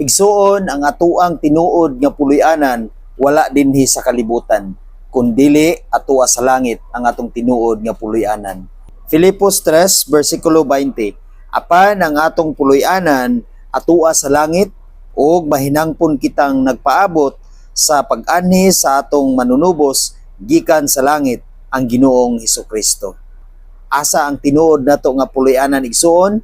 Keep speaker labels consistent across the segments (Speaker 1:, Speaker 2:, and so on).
Speaker 1: Igsuon ang atuang tinuod nga puloy-anan wala dinhi sa kalibutan kundili atua sa langit ang atong tinuod nga puloy-anan. Filipos 3 versikulo 20. Apan ang atong puloy-anan atua sa langit ug mahinangpon kitang nagpaabot sa pag-anhi sa atong manunubos gikan sa langit ang Ginoong Hesus Asa ang tinuod nato nga puloy-anan igsuon?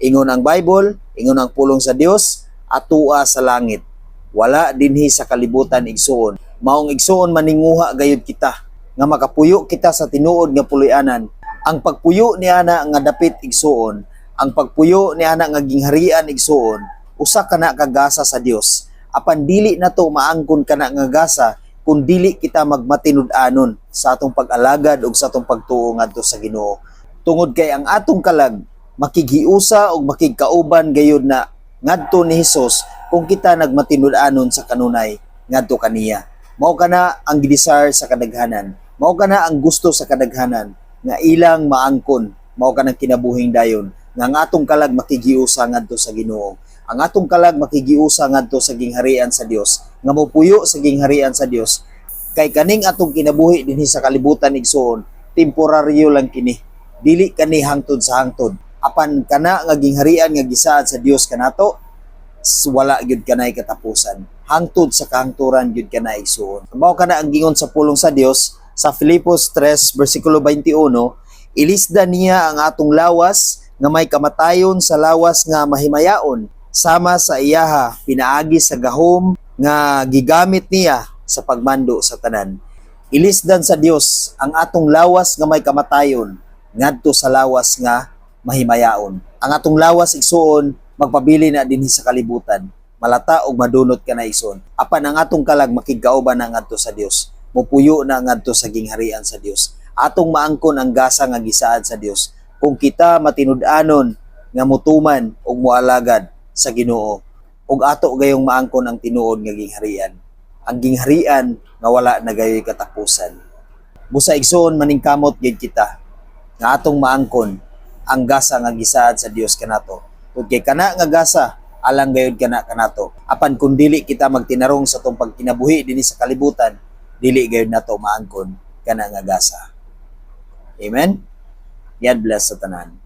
Speaker 1: Ingon ang Bible, ingon ang pulong sa Dios, atua sa langit. Wala dinhi sa kalibutan igsuon. Maong igsuon maninguha gayud kita nga makapuyo kita sa tinuod nga puloy-anan. Ang pagpuyo ni ana nga dapit igsuon, ang pagpuyo ni ana nga gingharian igsuon, usa kana kagasa sa Dios. Apan dili nato maangkon kana nga gasa kung dili kita magmatinud-anon sa atong pag-alagad ug sa atong pagtuo ngadto sa Ginoo. Tungod kay ang atong kalag makighiusa ug makigkauban gayud na ngadto ni Hesus kung kita nagmatinud-anon sa kanunay ngadto kaniya. Mao kana ang gidesire sa kadaghanan. Mao kana ang gusto sa kadaghanan nga ilang maangkon. Mao kanang kinabuhing dayon nga ang atong kalag makighiusa ngadto sa Ginoo. Ang atong kalag makigiusa ngadto sa gingharian sa Dios, nga mopuyo sa gingharian sa Dios. Kay kaning atong kinabuhi dinhi sa kalibutan igsoon, temporaryo lang kini. Dili kani hangtod sa hangtod. Apan kana nga gingharian nga gisaad sa Dios kanato, wala gyud kanay katapusan. Hangtod sa kahangturan gyud kana igsoon. Mao kana ang gingon sa pulong sa Dios sa Filipos 3 bersikulo 21, ilisda niya ang atong lawas nga may kamatayon sa lawas nga mahimayaon sama sa iyaha pinaagi sa gahom nga gigamit niya sa pagmando sa tanan. Ilisdan sa Dios ang atong lawas nga may kamatayon ngadto sa lawas nga mahimayaon. Ang atong lawas igsuon magpabili na dinhi sa kalibutan. Malata og madunot ka na ison. Apan ang atong kalag makigkauban na ngadto sa Dios. Mupuyo na ngadto sa gingharian sa Dios. Atong maangkon ang gasa nga gisaad sa Dios. Kung kita matinud-anon nga mutuman og mualagad sa Ginoo ug ato gayong maangkon ang tinuod nga gingharian. Ang gingharian nga wala na gayoy katapusan. Busa igsoon maningkamot gid kita nga atong maangkon ang gasa nga gisaad sa Dios kanato. Ug kay kana nga gasa alang gayud kana kanato. Apan kung dili kita magtinarong sa tong pagkinabuhi dinhi sa kalibutan, dili gayud nato maangkon kana nga gasa. Amen. God bless sa tanan.